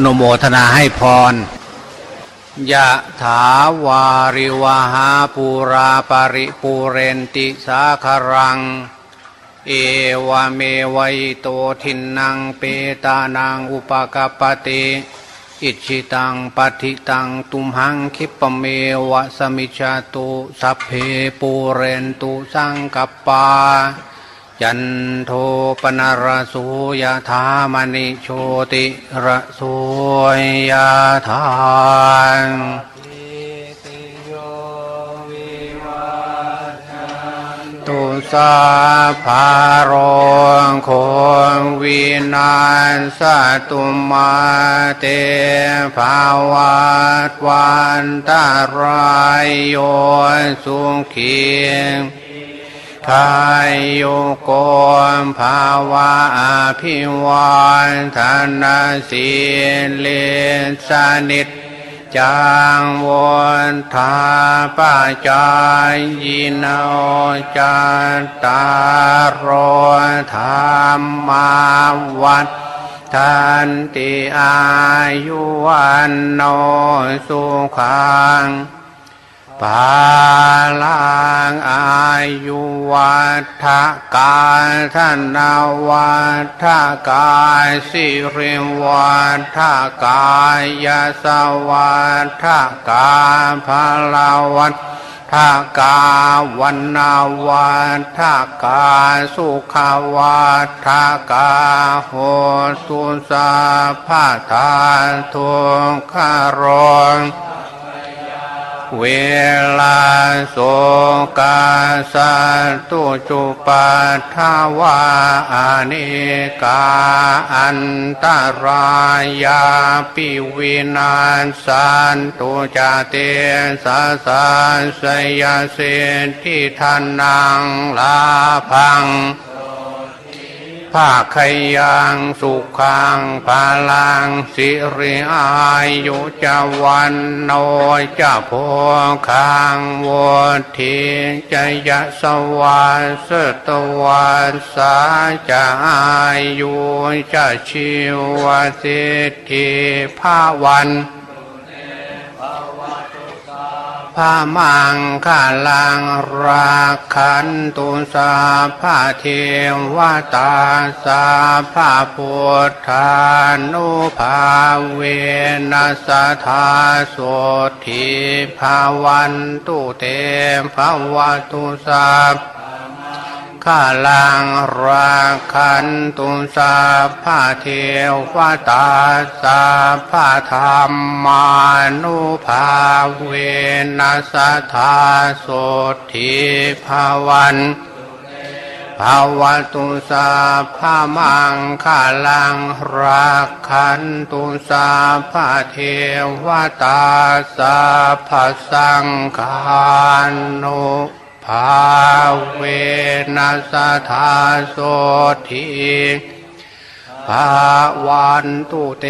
อนุโมทนาให้พรยะถาวาริวหาปูราปริปูเรนติสาครัง เอวเมวัยโตทินังเปตานังอุปกปติอิชิตังปฏิตังตุมหังคิปเมวะสมิจจตุสัพเพปูเรนตุสังกปา ยันโทปนารสโสยธามณิโชติระโสยธาตุสาภารองคงวินาศตุมาเตภาวัตวันตารายโยสุขี ทายโยโกมภาวะอภิวันธนาสีเลสานิจจางวนทาปาจายยินโอจาตารโรธรรมาวัดทันติอายุวันโนสุขังปา ลังอายุวัฏกาธนาวัฏกาสิริวัฏกายสวัฏกาภาลาวัฏทากาวันนาวัฏกาสุขวัฏกาโหตุสาภาทานทุกขรอง เวลาโสกาสาตุจุปัฏฐาวาอานิกาอันตรายาปิวินาสันตุจเตสาสาสยเสทิทานังลาพัง ภาคยังสุขังพาลังสิริอายุจาวันโนจะโพคังวทีจะยะสวาสตวันสาจะอายุจะชิวสิทธิภาวันพา มังคาลังราคันตุสาภาเทวตาสาภาพุทธานุภาเวนัสธาโสทิภาวันตุเตภาวตุสาาลังราคันตุสาภาเทวตาสาภาธรรมานุภาเวนัสธาโสทิภาวันภาวตุสาภามังข้าลังราคันตุสาภาเทวตาสาภาสังฆานุาเวนัสธาโสทิภาวันตุเต